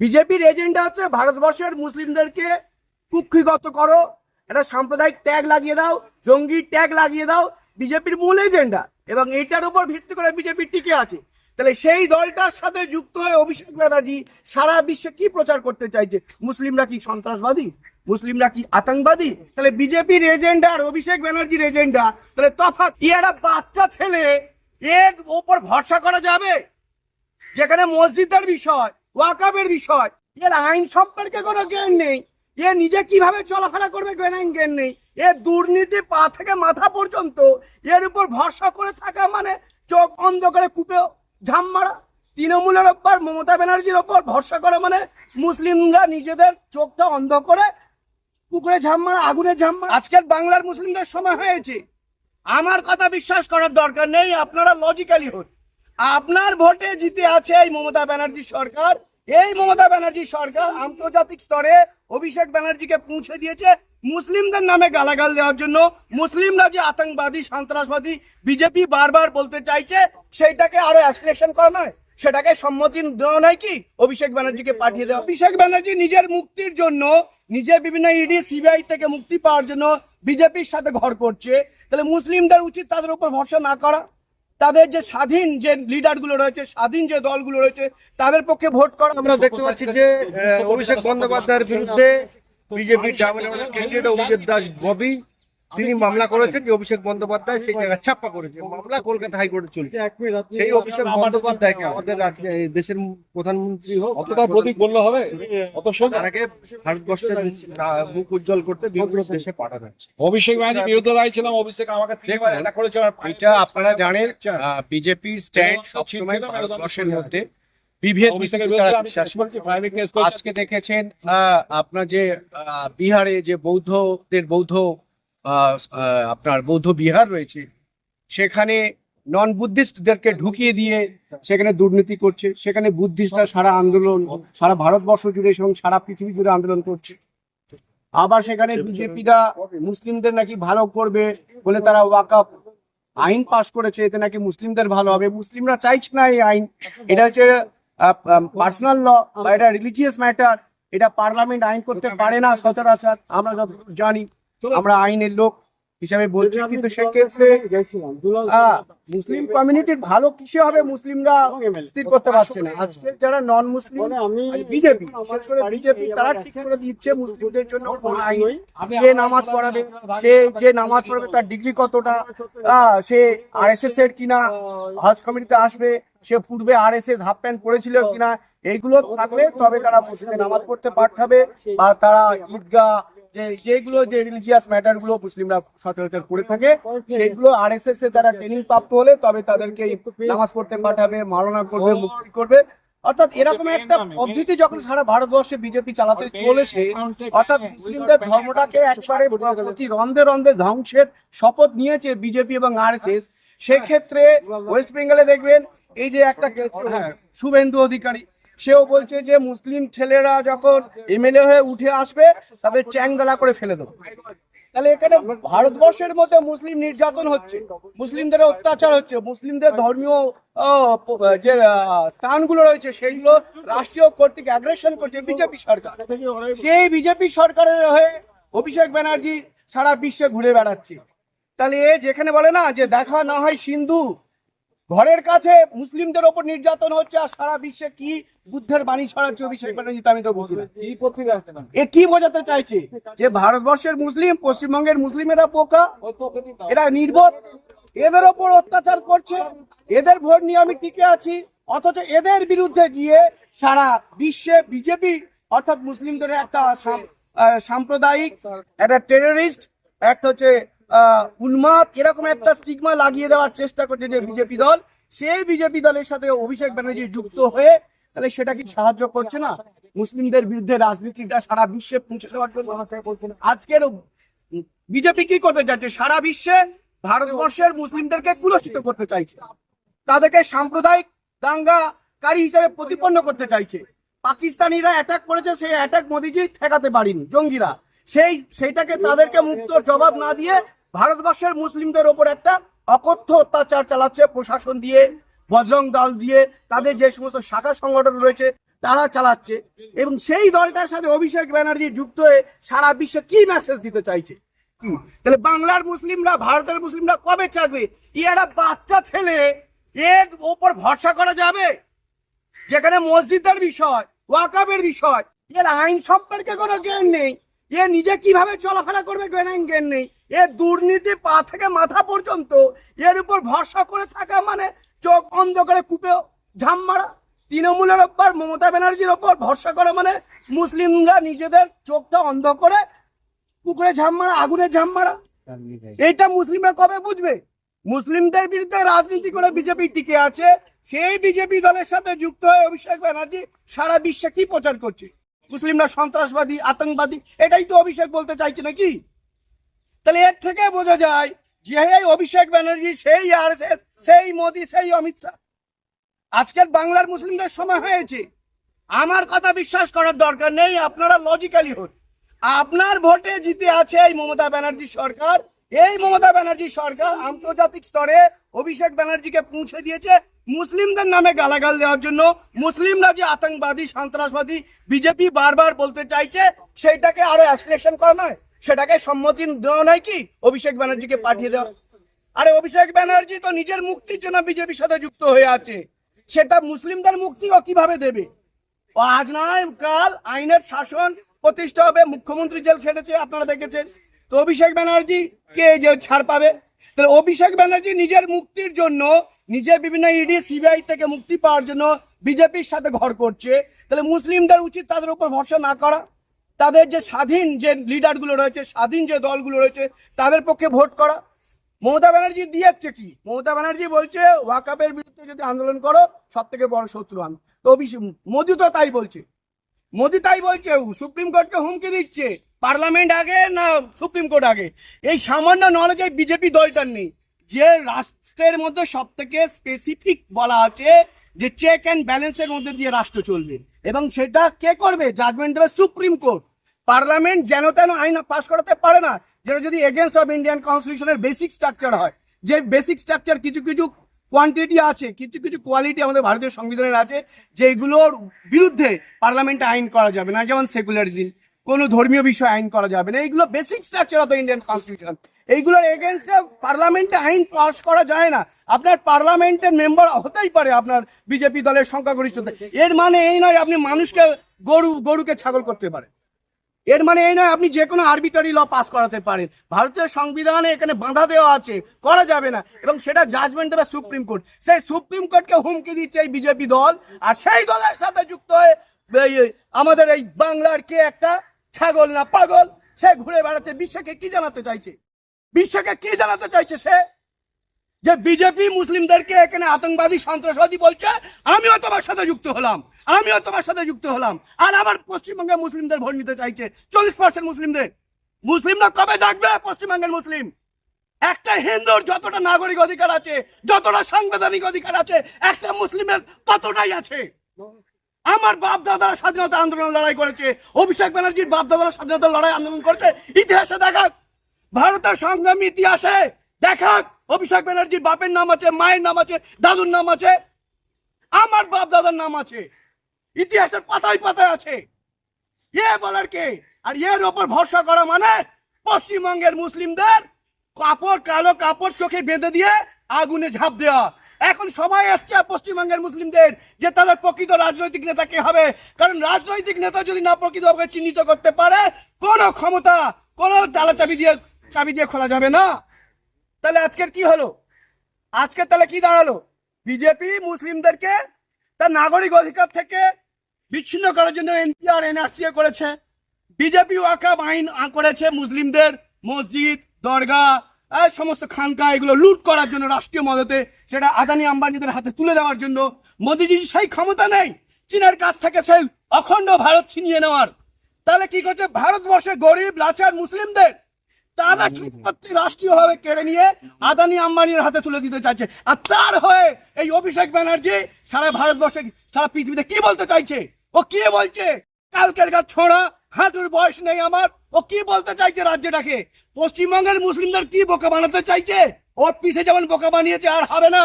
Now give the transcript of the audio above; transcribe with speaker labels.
Speaker 1: বিজেপির এজেন্ডা হচ্ছে ভারতবর্ষের মুসলিমদেরকে কুক্ষিগত করো, একটা সাম্প্রদায়িক ট্যাগ লাগিয়ে দাও, জঙ্গি ট্যাগ লাগিয়ে দাও, বিজেপির মূল এজেন্ডা। এবং এটার উপর ভিত্তি করে বিজেপি টিকে আছে। তাহলে সেই দলটার সাথে যুক্ত হয়ে অভিষেক ব্যানার্জি সারা বিশ্বে কি প্রচার করতে চাইছে? মুসলিমরা কি সন্ত্রাসবাদী? মুসলিমরা কি আতঙ্কবাদী? তাহলে বিজেপির এজেন্ডা আর অভিষেক ব্যানার্জির এজেন্ডা, তাহলে তফাৎ একটা বাচ্চা ছেলে, এর ওপর ভরসা করা যাবে? যেখানে মসজিদের বিষয় ওয়াকাবের বিষয়। এর আইন সম্পর্কে কোনো জ্ঞান নেই। এ নিজে কীভাবে চলাফেরা করবে জ্ঞান জ্ঞান নেই। এ দুর্নীতি পা থেকে মাথা পর্যন্ত এর উপর ভরসা করে থাকা মানে চোখ অন্ধ করে কূপে ঝাম মারা। তৃণমূলের ওপর মমতা ব্যানার্জির ওপর ভরসা করে মানে মুসলিমরা নিজেদের চোখটা অন্ধ করে পুকুরে ঝাম মারা, আগুনে ঝাম মারা। আজকের বাংলার মুসলিমদের সময় হয়েছে। আমার কথা বিশ্বাস করার দরকার নেই, আপনারা লজিক্যালি হন। আপনার ভোটে জিতে আছে এই মমতা ব্যানার্জি সরকার। এই মমতা ব্যানার্জি সরকার আন্তর্জাতিক স্তরে অভিষেক ব্যানার্জিকে পৌঁছে দিয়েছে মুসলিমদের নামে গালাগাল দেওয়ার জন্য। মুসলিমরা যে আতঙ্কবাদী, সন্ত্রাসবাদী, বিজেপি বারবার বলতে চাইছে, সেইটাকে আরও অ্যাসলেশন করা নয়। সেটাকে সম্মতি দেওয়া নয় কি? অভিষেক ব্যানার্জিকে পাঠিয়ে দেওয়া। অভিষেক ব্যানার্জি নিজের মুক্তির জন্য নিজে বিভিন্ন ইডি সিবিআই থেকে মুক্তি পাওয়ার জন্য বিজেপির সাথে ঘর করছে। তাহলে মুসলিমদের উচিত তাদের উপর ভরসা না করা। তাদের যে স্বাধীন যে লিডারগুলো রয়েছে স্বাধীন যে দলগুলো রয়েছে তাদের পক্ষে ভোট করা
Speaker 2: আমরা দেখতে পাচ্ছি যে অভিষেক বন্দ্যোপাধ্যায়ের বিরুদ্ধে বিজেপির অভিজিৎ দাস ববি তিনি মামলা করেছেন যে অভিষেক বন্দ্যোপাধ্যায় সেই জায়গায় ছাপ্পা করেছে মামলা কলকাতা হাইকোর্টে চলছে। সেই অভিষেক বন্দ্যোপাধ্যায়কে আমাদের রাজ্যে দেশের প্রধানমন্ত্রী হোক
Speaker 3: অতটা প্রতীক বললে হবে? অত
Speaker 2: ভারতবর্ষের মুখ উজ্জ্বল করতে বিভিন্ন দেশে পাঠানো হচ্ছে
Speaker 3: অভিষেক ব্যানার্জি বিরুদ্ধে দাঁড়িয়েছিলাম অভিষেক আমাকে অ্যাটাক করেছে
Speaker 4: এটা আপনারা জানেন বিজেপির স্ট্যান্ড সবসময় ভারতবর্ষের মধ্যে। আজকে দেখেছেন আহ, আপনার যে আহ, বিহারে যে বৌদ্ধদের বৌদ্ধ আপনার বৌদ্ধ বিহার রয়েছে, সেখানে নন বুদ্ধিস্টদেরকে ঢুকিয়ে দিয়ে সেখানে দুর্নীতি করছে, সেখানে বুদ্ধিস্টরা সারা আন্দোলন, সারা ভারতবর্ষ জুড়ে এবং সারা পৃথিবী জুড়ে আন্দোলন করছে। আবার সেখানে বিজেপিরা মুসলিমদের নাকি ভালো করবে বলে তারা ওয়াকাপ আইন পাশ করেছে, এতে নাকি মুসলিমদের ভালো হবে। মুসলিমরা চাইছে না এই আইন, এটা হচ্ছে পার্সোনাল ল বা এটা রিলিজিয়াস ম্যাটার এটা পার্লামেন্ট আইন করতে পারে না, সচরাচর আমরা যতটুকু জানি। আমরা আইনের লোক হিসাবে বলছি কিন্তু সেক্ষেত্রে মুসলিম কমিউনিটির ভালো কিসে হবে মুসলিমরা স্থির করতে পারছে না। আজকে যারা নন মুসলিম বিজেপি বিশেষ করে বিজেপি তারা ঠিক করে দিচ্ছে মুসলিমদের জন্য কোন আইন কে নামাজ পড়াবে সে যে নামাজ পড়াবে তার ডিগ্রি কতটা? সে এস এর কিনা? হজ কমিটিতে আসবে সে পূর্বে R S S half pant পরেছিল কিনা? এইগুলো থাকলে তবে তারা মুসলিমে নামাজ পড়তে পাঠাবে বা তারা ঈদগাহ যে যেগুলো যে রিলিজিয়াস ম্যাটারগুলো মুসলিমরা সচরাচর করে থাকে সেইগুলো আরএসএস এ তারা ট্রেনিং প্রাপ্ত হলে তবে তাদেরকে নামাজ পড়তে পাঠাবে মারণা করবে মুক্তি করবে। অর্থাৎ এরকম একটা পদ্ধতি যখন সারা ভারতবর্ষে বিজেপি চালাতে চলেছে অর্থাৎ মুসলিমদের ধর্মটাকে একবারে রন্ধে রন্ধে ধ্বংসের শপথ নিয়েছে বিজেপি এবং আরএসএস সেক্ষেত্রে ওয়েস্ট বেঙ্গলে দেখবেন এই যে একটা হ্যাঁ, শুভেন্দু অধিকারী সেও বলছে যে মুসলিম ছেলেরা যখন এমএলএ হয়ে উঠে আসবে, তাদের চ্যাংদলা করে ফেলে দেবো। তাহলে এখানে ভারতবর্ষের মধ্যে মুসলিম নির্যাতন হচ্ছে, মুসলিমদের অত্যাচার হচ্ছে, মুসলিমদের ধর্মীয় যে স্থানগুলো রয়েছে সেইগুলো রাষ্ট্রীয় কর্তৃক অ্যাগ্রেশন করছে বিজেপি সরকার। সেই বিজেপি সরকারের হয়ে অভিষেক ব্যানার্জি সারা বিশ্বে ঘুরে বেড়াচ্ছে। তাহলে এ যেখানে বলে না যে দেখা না হয় সিন্ধু ঘরের কাছে মুসলিমদের ওপর নির্যাতন হচ্ছে আর সারা বিশ্বে কি বুদ্ধের বাণী ছড়াচ্ছে অভিষেক ব্যানার্জি আমি তো না এ কি বোঝাতে চাইছে যে ভারতবর্ষের মুসলিম পশ্চিমবঙ্গের মুসলিমেরা পোকা। এরা নির্বোধ এদের ওপর অত্যাচার করছে এদের ভোট নিয়ে আমি টিকে আছি অথচ এদের বিরুদ্ধে গিয়ে সারা বিশ্বে বিজেপি অর্থাৎ মুসলিমদের একটা সাম্প্রদায়িক একটা টেররিস্ট একটা হচ্ছে উন্মাদ এরকম একটা স্টিগমা লাগিয়ে দেওয়ার চেষ্টা করছে যে বিজেপি দল, সেই বিজেপি দলের সাথে অভিষেক ব্যানার্জি যুক্ত হয়ে তাহলে সেটা কি সাহায্য করছে না? মুসলিমদের বিরুদ্ধে রাজনীতিটা সারা বিশ্বে পৌঁছে দেওয়ার জন্য। আজকের বিজেপি কি করতে চাইছে? সারা বিশ্বে ভারতবর্ষের মুসলিমদেরকে কুলসিত করতে চাইছে। তাদেরকে সাম্প্রদায়িক দাঙ্গাকারী হিসেবে প্রতিপন্ন করতে চাইছে। পাকিস্তানিরা অ্যাটাক করেছে, সেই অ্যাটাক মোদিজি ঠেকাতে পারেনি, জঙ্গিরা। সেই সেইটাকে তাদেরকে মুক্ত জবাব না দিয়ে ভারতবর্ষের মুসলিমদের ওপর একটা অকথ্য অত্যাচার চালাচ্ছে প্রশাসন দিয়ে, বজরং দল দিয়ে, তাদের যে সমস্ত শাখা সংগঠন রয়েছে, তারা চালাচ্ছে। এবং সেই দলটার সাথে অভিষেক ব্যানার্জি যুক্ত হয়ে সারা বিশ্বে কি মেসেজ দিতে চাইছে? তাহলে বাংলার মুসলিমরা, ভারতের মুসলিমরা কবে চাকবে একটা বাচ্চা ছেলে, এর ওপর ভরসা করা যাবে? যেখানে মসজিদের বিষয়, ওয়াকাবের বিষয়, এর আইন সম্পর্কে কোনো জ্ঞান নেই। এ নিজে কীভাবে চলাফেরা করবে জ্ঞান জ্ঞান নেই। এ দুর্নীতি পা থেকে মাথা পর্যন্ত এর উপর ভরসা করে থাকা মানে চোখ অন্ধ করে কূপে ঝাম মারা। তৃণমূলের ওপর, মমতা ব্যানার্জির ওপর ভরসা করে মানে মুসলিমরা নিজেদের চোখটা অন্ধ করে পুকুরে ঝাম মারা, আগুনে ঝাম মারা। এইটা মুসলিমরা কবে বুঝবে? মুসলিমদের বিরুদ্ধে রাজনীতি করে বিজেপি টিকে আছে, সেই বিজেপি দলের সাথে যুক্ত হয়ে অভিষেক ব্যানার্জি সারা বিশ্বে কি প্রচার করছে? মুসলিমরা সন্ত্রাসবাদী, আতঙ্কবাদী, এটাই তো অভিষেক বলতে চাইছে নাকি? তাহলে এর থেকে বোঝা যায় যে এই অভিষেক ব্যানার্জি, সেই আর সেই মোদি, সেই অমিত শাহ। আজকের বাংলার মুসলিমদের সময় হয়েছে। আমার কথা বিশ্বাস করার দরকার নেই, আপনারা লজিক্যালি হন। আপনার ভোটে জিতে আছে এই মমতা ব্যানার্জি সরকার। এই মমতা ব্যানার্জি সরকার আন্তর্জাতিক স্তরে অভিষেক ব্যানার্জিকে পৌঁছে দিয়েছে মুসলিমদের নামে গালাগাল দেওয়ার জন্য। মুসলিমরা যে আতঙ্কবাদী, সন্ত্রাসবাদী, বিজেপি বারবার বলতে চাইছে, সেইটাকে আরও অ্যাসলেশন করা নয়। সেটাকে সম্মতি দেওয়া নয় কি? অভিষেক ব্যানার্জিকে পাঠিয়ে দেওয়া। আরে অভিষেক ব্যানার্জি তো নিজের মুক্তির জন্য বিজেপির সাথে যুক্ত হয়ে আছে। সেটা মুসলিমদের মুক্তি ও কীভাবে দেবে? ও আজ নয়, কাল আইনের শাসন প্রতিষ্ঠা হবে, মুখ্যমন্ত্রী জেল খেটেছে, আপনারা দেখেছেন। তো অভিষেক ব্যানার্জি কে যে ছাড় পাবে? তাহলে অভিষেক ব্যানার্জি নিজের মুক্তির জন্য, নিজের বিভিন্ন ইডি, সিবিআই থেকে মুক্তি পাওয়ার জন্য বিজেপির সাথে ঘর করছে। তাহলে মুসলিমদের উচিত তাদের উপর ভরসা না করা। তাদের যে স্বাধীন যে লিডারগুলো রয়েছে, স্বাধীন যে দলগুলো রয়েছে, তাদের পক্ষে ভোট করা। মমতা ব্যানার্জি দিয়েছে কি? মমতা ব্যানার্জি বলছে, ওয়াকাপের বিরুদ্ধে যদি আন্দোলন করো সব থেকে বড় শত্রু আমি। তো মোদি তো তাই বলছে। মোদি তাই বলছে সুপ্রিম কোর্টকে হুমকি দিচ্ছে। পার্লামেন্ট আগে না সুপ্রিম কোর্ট আগে? এই সামান্য নলেজে বিজেপি দলটার নেই। যে রাষ্ট্রের মধ্যে সব থেকে স্পেসিফিক বলা আছে যে চেক অ্যান্ড ব্যালেন্সের মধ্যে দিয়ে রাষ্ট্র চলবে। এবং সেটা কে করবে? জাজমেন্ট দেবে সুপ্রিম কোর্ট পার্লামেন্ট যেন তেন আইন পাশ করাতে পারে না, যেটা যদি এগেনস্ট অফ ইন্ডিয়ান কনস্টিটিউশনের বেসিক স্ট্রাকচার হয়। যে বেসিক স্ট্রাকচার কিছু কিছু কোয়ান্টিটি আছে, কিছু কিছু কোয়ালিটি আমাদের ভারতীয় সংবিধানের আছে, যেগুলোর বিরুদ্ধে পার্লামেন্টে আইন করা যাবে না, যেমন সেকুলারিজম কোনো ধর্মীয় বিষয় আইন করা যাবে না। এইগুলো basic structure of the Indian constitution এইগুলোর এগেনস্টে পার্লামেন্টে আইন পাস করা যায় না। আপনার পার্লামেন্টের মেম্বার হতেই পারে আপনার বিজেপি দলের সংখ্যাগরিষ্ঠতা। এর মানে এই নয় আপনি মানুষকে গরু, গরুকে ছাগল করতে পারেন। এর মানে এই নয় আপনি যে কোনো আরবিটারি ল পাস করাতে পারেন। ভারতীয় সংবিধানে এখানে বাঁধা দেওয়া আছে, করা যাবে না। এবং সেটা জাজমেন্ট দেবে সুপ্রিম কোর্ট। সেই সুপ্রিম কোর্টকে হুমকি দিচ্ছে এই বিজেপি দল। আর সেই দলের সাথে যুক্ত হয়ে আমাদের এই বাংলার কে একটা ছাগল না পাগল? সে ঘুরে বেড়াচ্ছে। বিশ্বকে কি জানাতে চাইছে? বিশ্বকে কি জানাতে চাইছে সে? যে বিজেপি মুসলিমদেরকে এখানে আতঙ্কবাদী সন্ত্রাসবাদী বলছে, আমিও তোমার সাথে যুক্ত হলাম। আমিও তোমার সাথে যুক্ত হলাম। আর আবার পশ্চিমবঙ্গে মুসলিমদের ভোট নিতে চাইছে। চল্লিশ পার্সেন্ট মুসলিমদের। মুসলিমরা কবে জাগবে পশ্চিমবঙ্গের মুসলিম? একটা হিন্দুর যতটা নাগরিক অধিকার আছে, যতটা সাংবিধানিক অধিকার আছে, একটা মুসলিমের ততটাই আছে। আমার বাপ দাদারা স্বাধীনতা আন্দোলন লড়াই করেছে, অভিষেক ব্যানার্জির বাপ দাদারা স্বাধীনতা লড়াই আন্দোলন করেছে, ইতিহাসে দেখাক, ভারতের সংগ্রামী ইতিহাসে দেখাক, অভিষেক ব্যানার্জির বাপের নাম আছে, মায়ের নাম আছে, দাদুর নাম আছে, আমার বাপ দাদার নাম আছে, ইতিহাসের পাতায় পাতায় আছে। এ বলার কে? আর এর ওপর ভরসা করা মানে পশ্চিমবঙ্গের মুসলিমদের কাপড়, কালো কাপড় চোখে বেঁধে দিয়ে আগুনে ঝাঁপ দেওয়া। এখন সময় এসছে পশ্চিমবঙ্গের মুসলিমদের যে তাদের প্রকৃত রাজনৈতিক নেতা কে হবে। কারণ রাজনৈতিক নেতা যদি না প্রকৃতভাবে চিহ্নিত করতে পারে, কোনো ক্ষমতা, কোনো তালা চাবি দিয়ে চাবি দিয়ে খোলা যাবে না। তাহলে আজকের কি হলো? আজকে তাহলে কি দাঁড়াল? বিজেপি মুসলিমদেরকে তার নাগরিক অধিকার থেকে বিচ্ছিন্ন করার জন্য এনপিআর এনআরসি করেছে। বিজেপি ওয়াকাব আইন করেছে মুসলিমদের। মসজিদ দরগা সমস্ত খানকা এগুলো লুট করার জন্য রাষ্ট্রীয় মদতে সেটা আদানি আম্বানিদের হাতে তুলে দেওয়ার জন্য মোদিজির সেই ক্ষমতা নেই। চীনের কাছ থেকে সেই অখণ্ড ভারত ছিনিয়ে নেওয়ার। তাহলে কি করছে? ভারতবর্ষে গরিব লাচার মুসলিমদের তারা সম্পত্তি রাষ্ট্রীয়ভাবে কেড়ে নিয়ে আদানি আম্বানির হাতে তুলে দিতে চাইছে। আর তার হয়ে এই অভিষেক ব্যানার্জি সারা ভারতবর্ষে সারা পৃথিবীতে কি বলতে চাইছে? ও কি বলছে? কালকের গা ছোড়া হাঁটুর বয়স নেই আমার। ও কি বলতে চাইছে রাজ্যটাকে? পশ্চিমবঙ্গের মুসলিমদের কি বোকা বানাতে চাইছে? ওর পিছে যেমন বোকা বানিয়েছে, আর হবে না।